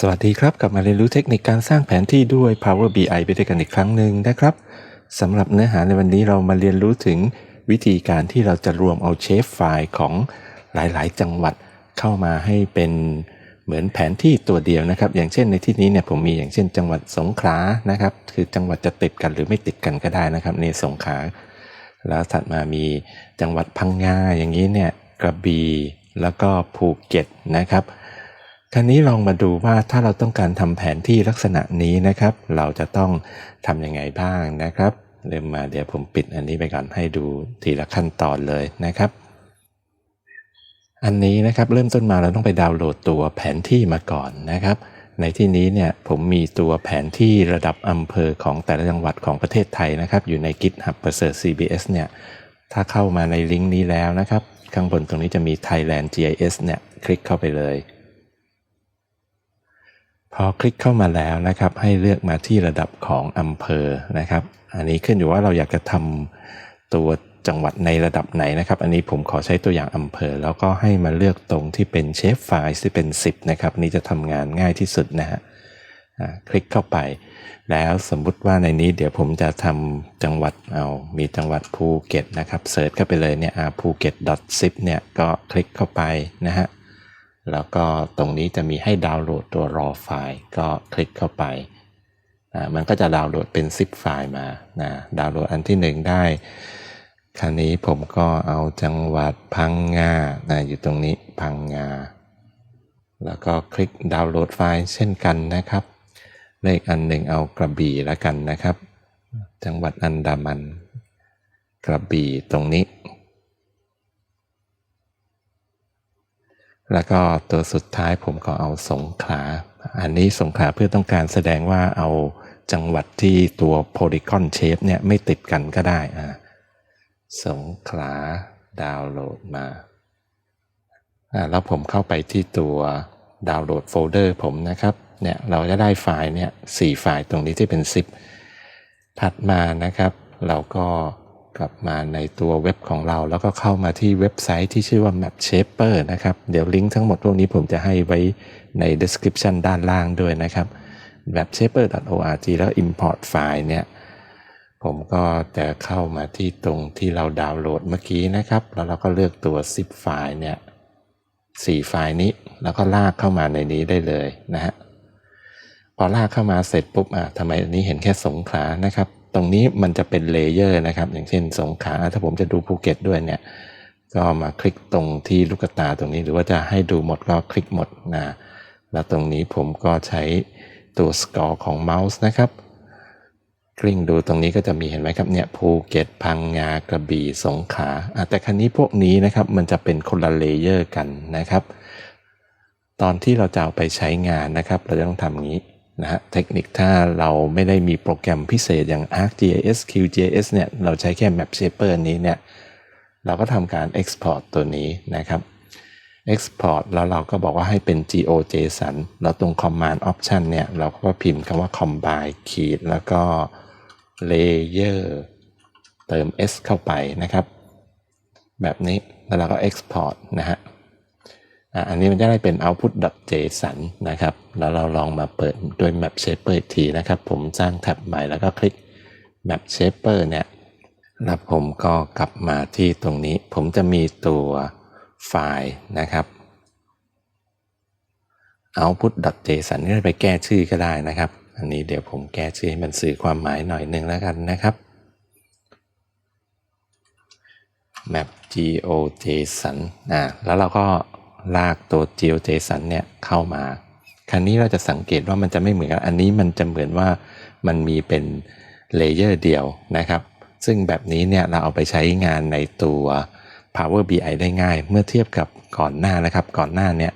สวัสดีครับ กลับมาเรียนรู้เทคนิคการสร้างแผนที่ด้วย Power BI ไปด้วยกันอีกครั้งหนึ่งนะครับสำหรับเนื้อหาในวันนี้เรามาเรียนรู้ถึงวิธีการที่เราจะรวมเอาเชฟไฟล์ของหลายๆ จังหวัดเข้ามาให้เป็นเหมือนแผนที่ตัวเดียวนะครับ อย่างเช่นในที่นี้เนี่ยผมมีอย่างเช่น จังหวัดสงขลานะครับ คือจังหวัดจะติดกันหรือไม่ติดกันก็ได้นะครับในสงขลาแล้วถัดมามีจังหวัดพังงาอย่างนี้เนี่ยกระบี่แล้วก็ภูเก็ตนะครับ คราวนี้ลองมาดูว่าถ้าเราต้องการทำแผนที่ลักษณะนี้นะครับ เราจะต้องทำยังไงบ้างนะครับ เริ่มมาเดี๋ยวผมปิดอันนี้ไปก่อนให้ดูทีละขั้นตอนเลยนะครับ อันนี้นะครับเริ่มต้นมาเราต้องไปดาวน์โหลดตัวแผนที่มาก่อนนะครับ ในที่นี้เนี่ยผมมีตัวแผนที่ระดับอำเภอของแต่ละจังหวัดของประเทศไทยนะครับ อยู่ใน GitHub ประเสริฐ CBS เนี่ยถ้าเข้ามาในลิงก์นี้แล้วนะครับ ข้างบนตรงนี้จะมี Thailand GIS เนี่ยคลิกเข้าไปเลย พอคลิกเข้ามาแล้วนะครับ ให้เลือกมาที่ระดับของอำเภอนะครับ อันนี้ขึ้นอยู่ว่าเราอยากจะทำตัวจังหวัดในระดับไหนนะครับ อันนี้ผมขอใช้ตัวอย่างอำเภอ แล้วก็ให้มาเลือกตรงที่เป็นเชฟไฟล์ที่เป็น 10 นะครับ นี่จะทำงานง่ายที่สุดนะฮะคลิกเข้าไป แล้วสมมุติว่าในนี้เดี๋ยวผมจะทำจังหวัดเอามีจังหวัดภูเก็ตนะครับเสิร์ชเข้าไปเลยเนี่ยภูเก็ต zip เนี่ยก็คลิกเข้าไปนะฮะ แล้วก็ตรงนี้จะมีให้ดาวน์โหลดตัว raw ไฟล์ก็คลิกเข้าไปอ่ามันก็จะดาวน์โหลดเป็น zip ไฟล์มานะดาวน์โหลดอันที่หนึ่งได้ คราวนี้ผมก็เอาจังหวัดพังงานะอยู่ตรงนี้พังงา แล้วก็คลิกดาวน์โหลดไฟล์เช่นกันนะครับ เลขอันหนึ่งเอากระบี่แล้วกันนะครับ จังหวัดอันดามัน กระบี่ตรงนี้ แล้วก็ตัวสุดท้ายผมก็เอาสงขลา อันนี้สงขลาเพื่อต้องการแสดงว่าเอาจังหวัดที่ตัว polygon shape เนี่ยไม่ติดกันก็ได้อ่าสงขลาดาวน์โหลดมาอ่าแล้วผมเข้าไปที่ตัวดาวน์โหลดโฟลเดอร์ผมนะครับเนี่ยเราจะได้ไฟล์เนี่ยสี่ไฟล์ตรงนี้ที่เป็น zip ถัดมานะครับ เราก็ กลับมาในตัวเว็บของเรา แล้วก็เข้ามาที่เว็บไซต์ที่ชื่อว่า Map Shaper นะครับ เดี๋ยวลิงก์ทั้งหมดพวกนี้ผมจะให้ไว้ใน description ด้านล่างด้วยนะครับ mapshaper.org แล้ว import ไฟล์เนี่ย ผมก็จะเข้ามาที่ตรงที่เราดาวน์โหลดเมื่อกี้นะครับ แล้วเราก็เลือกตัว zip ไฟล์เนี่ยสี่ไฟล์นี้ แล้วก็ลากเข้ามาในนี้ได้เลยนะฮะพอลากเข้ามาเสร็จปุ๊บอะทำไมอันนี้เห็นแค่สงขลานะครับ ตรงนี้มันจะเป็นเลเยอร์นะครับ อย่างเช่นสงขาถ้าผมจะดูภูเก็ตด้วยเนี่ย ก็มาคลิกตรงที่ลูกตาตรงนี้ หรือว่าจะให้ดูหมดก็คลิกหมดนะ แล้วตรงนี้ผมก็ใช้ตัวสกอร์ของเมาส์นะครับ กลิ้งดูตรงนี้ก็จะมีเห็นไหมครับเนี่ยภูเก็ตพังงากระบี่สงขาแต่ครั้นี้พวกนี้นะครับมันจะเป็นคนละเลเยอร์กันนะครับ ตอนที่เราจะเอาไปใช้งานนะครับ เราจะต้องทำอย่างนี้ นะฮะเทคนิคถ้าเราไม่ได้มีโปรแกรมพิเศษอย่าง ArcGIS QGIS เนี่ยเราใช้แค่ Map Shaper นี้เนี่ยเราก็ทำการ Export ตัวนี้นะครับ Export แล้วเราก็บอกว่าให้เป็น GeoJSON แล้วตรง Command Option เนี่ยเราก็พิมพ์คำว่า Combine ขีดแล้วก็ Layer เติม S เข้าไปนะครับ แบบนี้แล้วเราก็ Export นะฮะ อันนี้มันจะได้เป็น output.json นะครับ แล้วเราลองมาเปิดด้วย map shaper อีกทีนะครับ ผมสร้างแท็บใหม่แล้วก็คลิก map shaper เนี่ยแล้วผมก็กลับมาที่ตรงนี้ ผมจะมีตัวไฟล์นะครับ output.json นี่ไปแก้ชื่อก็ได้นะครับ อันนี้เดี๋ยวผมแก้ชื่อให้มันสื่อความหมายหน่อยหนึ่งแล้วกันนะครับ map geojson อ่าแล้วเราก็ ลากตัว geojson เนี่ยเข้ามา ครั้นี้เราจะสังเกตว่ามันจะไม่เหมือนกัน อันนี้มันจะเหมือนว่ามันมีเป็นเลเยอร์เดียวนะครับ ซึ่งแบบนี้เนี่ยเราเอาไปใช้งานในตัว Power BI ได้ง่าย เมื่อเทียบกับก่อนหน้านะครับ ก่อนหน้าเนี่ย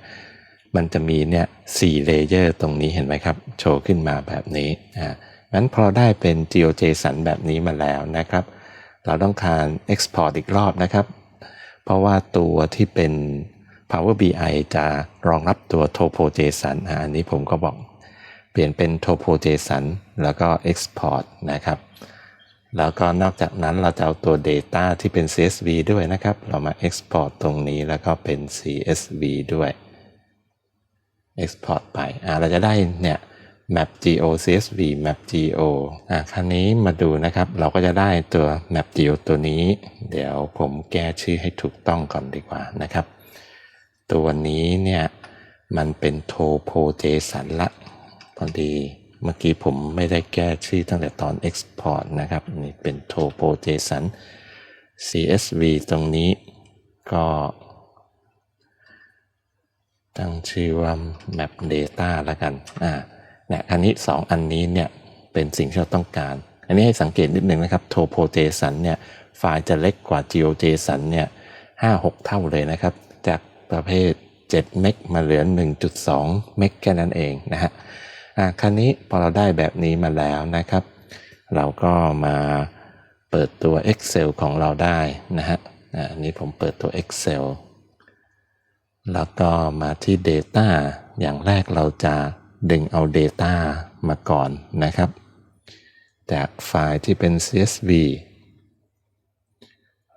มันจะมีเนี่ยสี่เลเยอร์ตรงนี้เห็นไหมครับ โชว์ขึ้นมาแบบนี้อ่างั้นพอได้เป็น GeoJSON แบบนี้มาแล้วนะครับ เราต้องการ export อีกรอบนะครับ เพราะว่าตัวที่เป็น Power BI จะรองรับตัว TopoJSON อันนี้ผมก็บอก เปลี่ยนเป็น TopoJSON แล้วก็ export นะครับ แล้วก็นอกจากนั้นเราจะเอาตัว Data ที่เป็น CSV ด้วยนะครับ เรามา export ตรงนี้แล้วก็เป็น CSV ด้วย export ไปเราจะได้เนี่ย map geo csv map geo อ่าคราวนี้มาดูนะครับ เราก็จะได้ตัว map geo ตัวนี้ เดี๋ยวผมแก้ชื่อให้ถูกต้องก่อนดีกว่านะครับ ตัวนี้เนี่ยมันเป็น topo json ละ พอดีเมื่อกี้ผมไม่ได้แก้ชื่อตั้งแต่ตอน export นะครับ นี่เป็น topo json csv ตรงนี้ก็ ตั้งชื่อว่า map data แล้วกันอ่าเนี่ยอันนี้ 2 อันนี้เนี่ยเป็นสิ่งที่เราต้องการ อันนี้ให้สังเกตนิดนึงนะครับ topo json เนี่ยไฟล์จะเล็กกว่า geo json เนี่ย5-6เท่าเลยนะครับ ประเภท 7 เมกมาเหลือ 1.2 เมกแค่นั้นเองนะฮะคราวนี้พอเราได้แบบนี้มาแล้วนะครับ เราก็มาเปิดตัว Excel ของเราได้นะฮะอันนี้ผมเปิดตัว Excel แล้วก็มาที่ Data อย่างแรกเราจะดึงเอา Data มาก่อนนะครับ จากไฟล์ที่เป็น CSV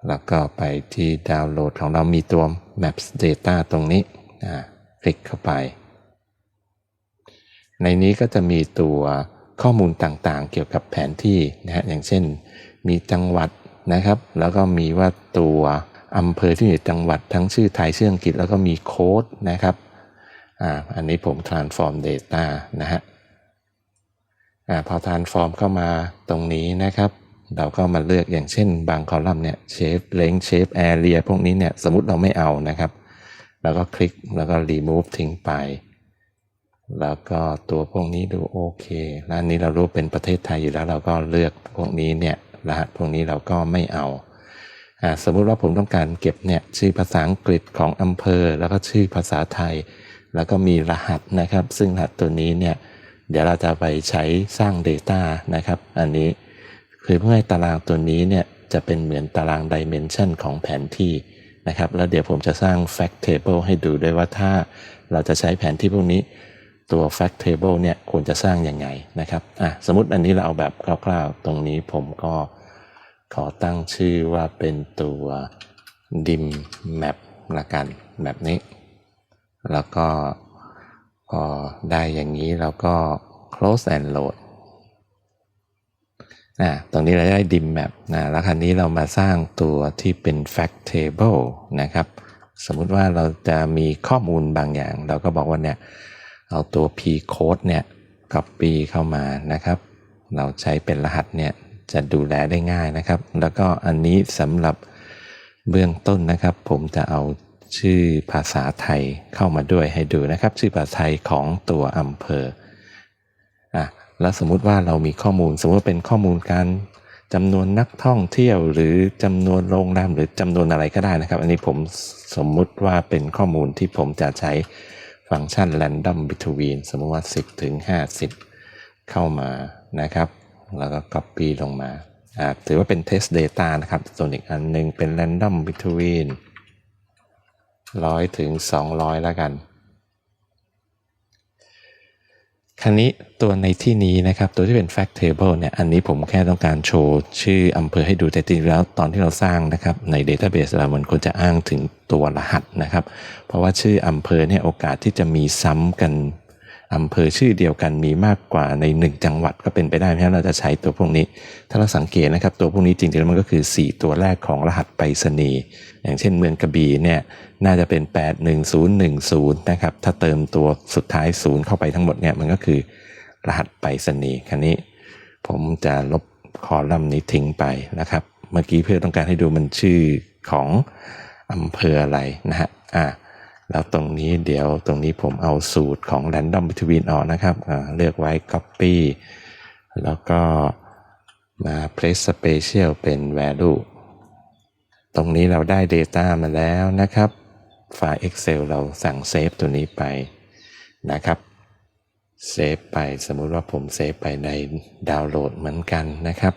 แล้วก็ไปที่ดาวน์โหลดของเรามีตัว Maps Data ตรงนี้คลิกเข้าไป ในนี้ก็จะมีตัวข้อมูลต่างๆ เกี่ยวกับแผนที่นะฮะอย่างเช่น มีจังหวัดนะครับ แล้วก็มีว่าตัวอำเภอที่อยู่จังหวัดทั้งชื่อไทยชื่ออังกฤษแล้วก็มีโค้ดนะครับอ่าอันนี้ผม transform data นะฮะอ่าพอ transform เข้ามาตรงนี้นะครับ เราก็มาเลือกอย่างเช่น บางคอลัมน์เนี่ย shape length shape area พวกนี้เนี่ยสมมติเราไม่เอานะครับ แล้วก็คลิกแล้วก็ remove ทิ้งไป แล้วก็ตัวพวกนี้ดูโอเค แล้วนนี้เรารู้เป็นประเทศไทยอยู่แล้วเราก็เลือกพวกนี้เนี่ยรหัสพวกนี้เราก็ไม่เอาอ่าสมมุติว่าผมต้องการเก็บเนี่ยชื่อภาษาอังกฤษของอำเภอ แล้วก็ชื่อภาษาไทย แล้วก็มีรหัสนะครับ ซึ่งรหัสตัวนี้เนี่ยเดี๋ยวเราจะไปใช้สร้าง Data นะครับ อันนี้ คือเพื่อให้ตารางตัวนี้เนี่ยจะเป็นเหมือนตาราง Dimension ของแผนที่นะครับ แล้วเดี๋ยวผมจะสร้าง Fact Table ให้ดูด้วยว่าถ้าเราจะใช้แผนที่พวกนี้ตัว Fact Table เนี่ยควรจะสร้างยังไงนะครับอะสมมติอันนี้เราเอาแบบคร่าวๆ ตรงนี้ผมก็ขอตั้งชื่อว่าเป็นตัว dim map ละกันแบบนี้ แล้วก็พอได้อย่างนี้เราก็ close and load อ่าตรงนี้เราได้ dim map นะแล้วคราวนี้เรามาสร้างตัวที่เป็น fact table นะครับ สมมุติว่าเราจะมีข้อมูลบางอย่าง เราก็บอกว่าเนี่ย เอาตัว p code เนี่ย copy เข้ามานะครับ เราใช้เป็นรหัสเนี่ยจะดูแลได้ง่ายนะครับ แล้วก็อันนี้สำหรับเบื้องต้นนะครับ ผมจะเอาชื่อภาษาไทยเข้ามาด้วยให้ดูนะครับ ชื่อภาษาไทยของตัวอำเภอ แล้วสมมุติว่าเรามีข้อมูล สมมติว่าเป็นข้อมูลการจำนวนนักท่องเที่ยวหรือจำนวนโรงแรมหรือจำนวนอะไรก็ได้นะครับ อันนี้ผมสมมุติว่าเป็นข้อมูลที่ผมจะใช้ฟังก์ชัน random between สมมติว่า 10 ถึง 50 เข้ามานะครับ แล้วก็ copy ลงมา ถือว่าเป็น test data นะครับ ส่วนอีกอันหนึงเป็น random between 100 ถึง 200 แล้วกัน คราวนี้ตัวในที่นี้นะครับ ตัวที่เป็น fact table เนี่ยอันนี้ผมแค่ต้องการโชว์ ชื่ออำเภอให้ดูแต่จริงแล้วตอนที่เราสร้างนะครับ ใน database เรามันควรจะอ้างถึงตัวรหัสนะครับ เพราะว่าชื่ออำเภอเนี่ยโอกาสที่จะมีซ้ำกัน อำเภอชื่อเดียวกันมีมากกว่าใน 1 จังหวัดก็เป็นไปได้เพราะเราจะใช้ตัวพวกนี้ ถ้าเราสังเกตนะครับตัวพวกนี้จริงๆแล้วมันก็คือ 4 ตัวแรกของรหัสไปรษณีย์อย่างเช่นเมืองกระบี่เนี่ยน่าจะเป็น 81010นะครับถ้าเติมตัวสุดท้าย0เข้าไปทั้งหมดเนี่ยมันก็คือรหัสไปรษณีย์คันนี้ ผมจะลบคอลัมน์นี้ทิ้งไปนะครับ เมื่อกี้เพื่อต้องการให้ดูมันชื่อของอำเภออะไรนะฮะอ่า แล้วตรงนี้เดี๋ยวตรงนี้ผมเอาสูตรของ random between ออกนะครับ เลือกไว้ copy แล้วก็มา place special เป็น value ตรงนี้เราได้ data มาแล้วนะครับ ไฟล์ Excel เราสั่งเซฟตัวนี้ไปนะครับ เซฟไปสมมุติว่าผมเซฟไปในดาวน์โหลดเหมือนกันนะครับ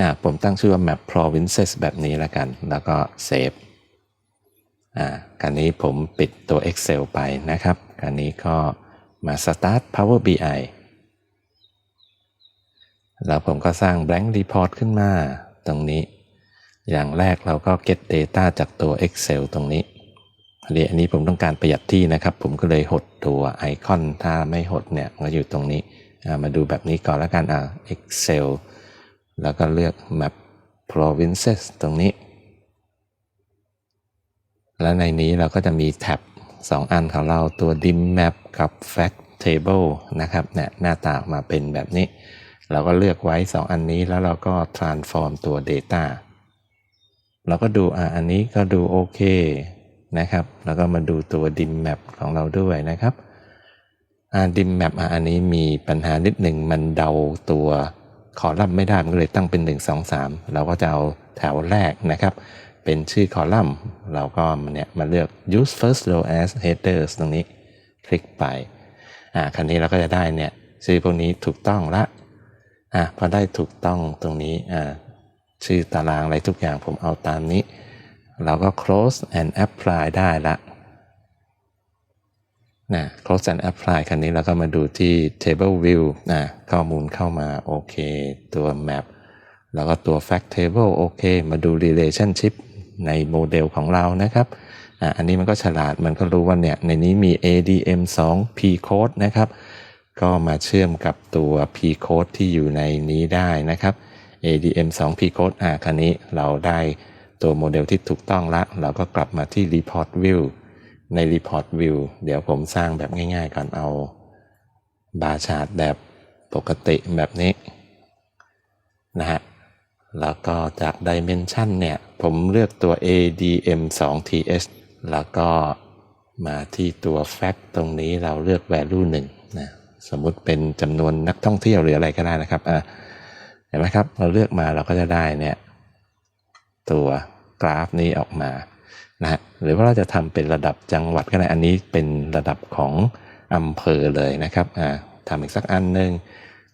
นะผมตั้งชื่อว่า map provinces แบบนี้แล้วกัน แล้วก็เซฟอ่าการนี้ผมปิดตัว Excel ไปนะครับ การนี้ก็มา start Power BI แล้วผมก็สร้าง blank report ขึ้นมาตรงนี้ อย่างแรกเราก็ get data จากตัว Excel ตรงนี้อันนี้อันนี้ผมต้องการประหยัดที่นะครับ ผมก็เลยหดตัวไอคอนถ้าไม่หดเนี่ยมันอยู่ตรงนี้ มาดูแบบนี้ก่อนแล้วกันอ่า Excel แล้วก็เลือก Map Provinces ตรงนี้ แล้วในนี้เราก็จะมีแท็บ 2 อันของเราตัว dim map กับ fact table นะครับเนี่ยหน้าตาออกมาเป็นแบบนี้ เราก็เลือกไว้ 2 อันนี้แล้วเราก็ transform ตัว data เราก็ดูอะอันนี้ก็ดูโอเคนะครับ แล้วก็มาดูตัว dim map ของเราด้วยนะครับอ่า dim map อะอันนี้มีปัญหานิดหนึ่งมันเดาตัว คอลัมน์ไม่ได้มันก็เลยตั้งเป็น 1 2 3 เราก็จะเอาแถวแรกนะครับ เป็นชื่อคอลัมน์ เราก็เนี่ยมาเลือก use first row as headers ตรงนี้คลิกไปอ่าคันนี้เราก็จะได้เนี่ยชื่อพวกนี้ถูกต้องละอะพอได้ถูกต้องตรงนี้อ่าชื่อตารางอะไรทุกอย่างผมเอาตามนี้ เราก็ close and apply ได้ละ นะ close and apply คันนี้เราก็มาดูที่ table view นะข้อมูลเข้ามาโอเค ตัว map แล้วก็ตัว fact table โอเค มาดู relationship ในโมเดลของเรานะครับอะอันนี้มันก็ฉลาดมันก็รู้ว่าเนี่ยในนี้มี ADM 2 P code นะครับ ก็มาเชื่อมกับตัว P code ที่อยู่ในนี้ได้นะครับ ADM 2 P code อะคันนี้เราได้ตัวโมเดลที่ถูกต้องละ เราก็กลับมาที่ report view ใน report view เดี๋ยวผมสร้างแบบง่ายๆก่อนเอาบาชาร์ตแบบปกติแบบนี้นะฮะ แล้วก็จาก Dimension เนี่ย ผมเลือกตัว ADM 2 TS แล้วก็มาที่ตัว Fact ตรงนี้เราเลือก value 1นะสมมุติเป็นจำนวนนักท่องเที่ยวหรืออะไรก็ได้นะครับอะเห็นไหมครับ เราเลือกมาเราก็จะได้เนี่ยตัวกราฟนี้ออกมา นะฮะหรือว่าเราจะทำเป็นระดับจังหวัดก็ได้อันนี้เป็นระดับของอำเภอเลยนะครับอ่าทำอีกสักอันหนึ่ง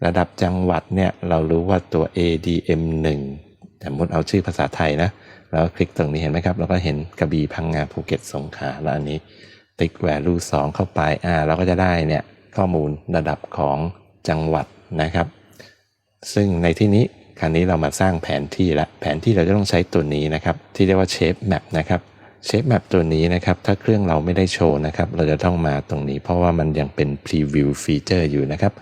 ระดับจังหวัดเนี่ยเรารู้ว่าตัว ADM 1สมมติเอาชื่อภาษาไทยนะแล้วคลิกตรงนี้เห็นไหมครับเราก็เห็นกระบี่พังงาภูเก็ตสงขลาแล้วอันนี้ติ๊ก value 2เข้าไปอ่าเราก็จะได้เนี่ยข้อมูลระดับของจังหวัดนะครับ ซึ่งในที่นี้คราวนี้เรามาสร้างแผนที่ละแผนที่เราจะต้องใช้ตัวนี้นะครับ ที่เรียกว่า shape map นะครับ shape map ตัวนี้นะครับ ถ้าเครื่องเราไม่ได้โชว์นะครับ เราจะต้องมาตรงนี้ เพราะว่ามันยังเป็น preview feature อยู่นะครับ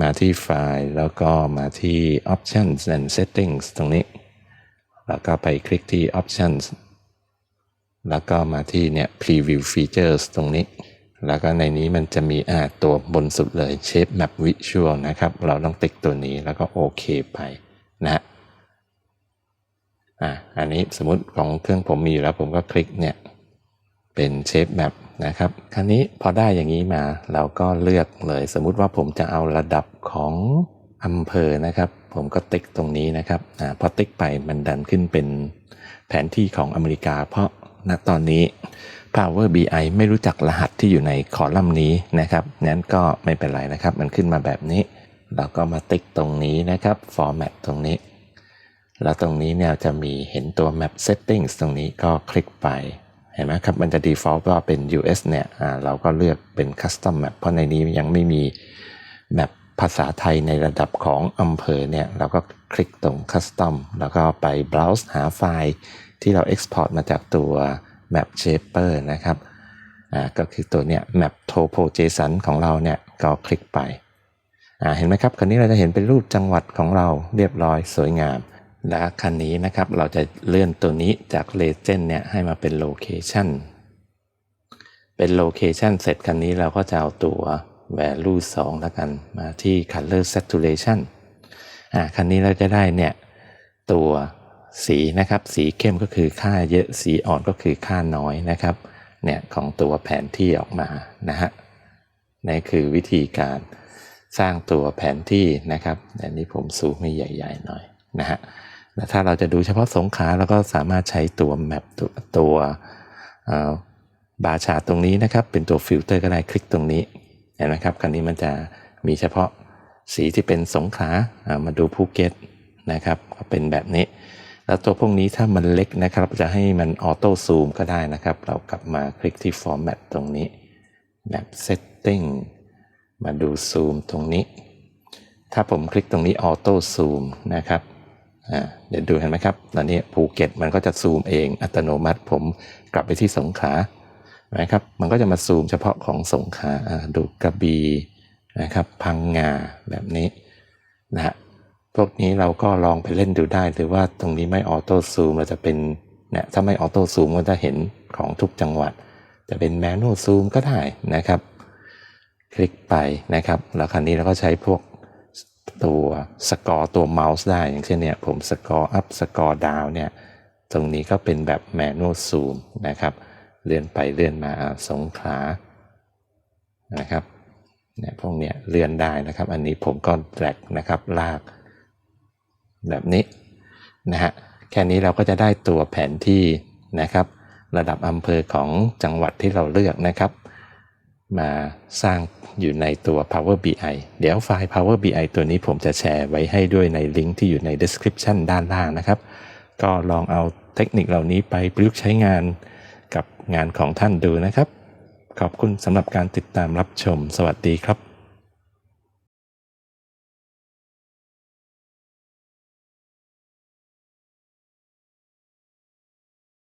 มาที่ไฟล์แล้วก็มาที่ options and settings ตรงนี้ แล้วก็ไปคลิกที่ options แล้วก็มาที่เนี่ย preview features ตรงนี้ แล้วก็ในนี้มันจะมีอ่าตัวบนสุดเลย shape map visual นะครับ เราต้องติ๊กตัวนี้แล้วก็โอเคไปนะ อ่าอันนี้สมมติของเครื่องผมมีอยู่แล้วผมก็คลิกเนี่ยเป็น shape map นะครับคราวนี้พอได้อย่างนี้มาเราก็เลือกเลย สมมุติว่าผมจะเอาระดับของอำเภอนะครับ ผมก็ติ๊กตรงนี้นะครับอ่าพอติ๊กไปมันดันขึ้นเป็นแผนที่ของอเมริกา เพราะณตอนนี้ Power BI ไม่รู้จักรหัสที่อยู่ในคอลัมน์นี้นะครับนั้นก็ไม่เป็นไรนะครับ มันขึ้นมาแบบนี้ เราก็มาติ๊กตรงนี้นะครับ format ตรงนี้ แล้วตรงนี้เนี่ยจะมีเห็นตัว map settings ตรงนี้ก็คลิกไป เห็นไหมครับ มันจะ default ว่าเป็น US เนี่ยเราก็เลือกเป็น custom map เพราะในนี้ยังไม่มี map ภาษาไทยในระดับของอำเภอเนี่ย เราก็คลิกตรง custom แล้วก็ไป browse หาไฟล์ที่เรา export มาจากตัว map shaper นะครับอ่าก็คือตัวเนี้ย map topo json ของเราเนี่ย ก็คลิกไปอ่าเห็นไหมครับคันนี้เราจะเห็นเป็นรูปจังหวัดของเราเรียบร้อยสวยงาม และคันนี้นะครับเราจะเลื่อนตัวนี้จาก legend เนี่ยให้มาเป็น location เป็น location เสร็จคันนี้เราก็จะเอาตัว value 2แล้วกัน มาที่ color saturation อ่าคันนี้เราจะได้เนี่ยตัวสีนะครับสีเข้มก็คือค่าเยอะสีอ่อนก็คือค่าน้อยนะครับเนี่ยของตัวแผนที่ออกมานะฮะนี่คือวิธีการสร้างตัวแผนที่นะครับอันนี้ผมซูมให้ใหญ่ ๆ หน่อยนะฮะ แล้วถ้าเราจะดูเฉพาะสงขาเราก็สามารถใช้ตัวแมปตัวตัวบาร์ชาตรงนี้นะครับ เป็นตัวฟิลเตอร์ก็ได้คลิกตรงนี้เห็นไหมครับคันนี้มันจะมีเฉพาะสีที่เป็นสงขามาดูภูเก็ตนะครับก็เป็นแบบนี้ แล้วตัวพวกนี้ถ้ามันเล็กนะครับ จะให้มันออโต้ซูมก็ได้นะครับ เรากลับมาคลิกที่ Format ตรงนี้ Map Setting มาดูซูมตรงนี้ ถ้าผมคลิกตรงนี้ออโต้ซูมนะครับ เดี๋ยวดูเห็นไหมครับ ตอนนี้ภูเก็ตมันก็จะซูมเองอัตโนมัติ ผมกลับไปที่สงขลานะครับ มันก็จะมาซูมเฉพาะของสงขลาดูกระบี่นะครับ พังงาแบบนี้นะฮะพวกนี้เราก็ลองไปเล่นดูได้ หรือว่าตรงนี้ไม่ออโต้ซูมเราจะเป็นนี่ยถ้าไม่ออโต้ซูมก็จะเห็นของทุกจังหวัด จะเป็นแมนนวลซูมก็ได้นะครับ คลิกไปนะครับ แล้วคราวนี้เราก็ใช้พวก ตัวสกอร์ตัวเมาส์ได้อย่างเช่นเนี่ยผมสกอร์อัพสกอร์ดาวเนี่ยตรงนี้ก็เป็นแบบแมนนวลซูมนะครับ เลื่อนไปเลื่อนมาสงขานะครับเนี่ยพวกเนี้ยเลื่อนได้นะครับ อันนี้ผมก็แดรกนะครับลาก แบบนี้นะฮะแค่นี้เราก็จะได้ตัวแผนที่นะครับ ระดับอำเภอของจังหวัดที่เราเลือกนะครับ มาสร้างอยู่ในตัว Power BI เดี๋ยวไฟล์ Power BI ตัวนี้ผมจะแชร์ไว้ให้ด้วยในลิงก์ที่อยู่ใน description ด้านล่างนะครับ ก็ลองเอาเทคนิคเหล่านี้ไปประยุกต์ใช้งานกับงานของท่านดูนะครับ ขอบคุณสำหรับการติดตามรับชม สวัสดีครับ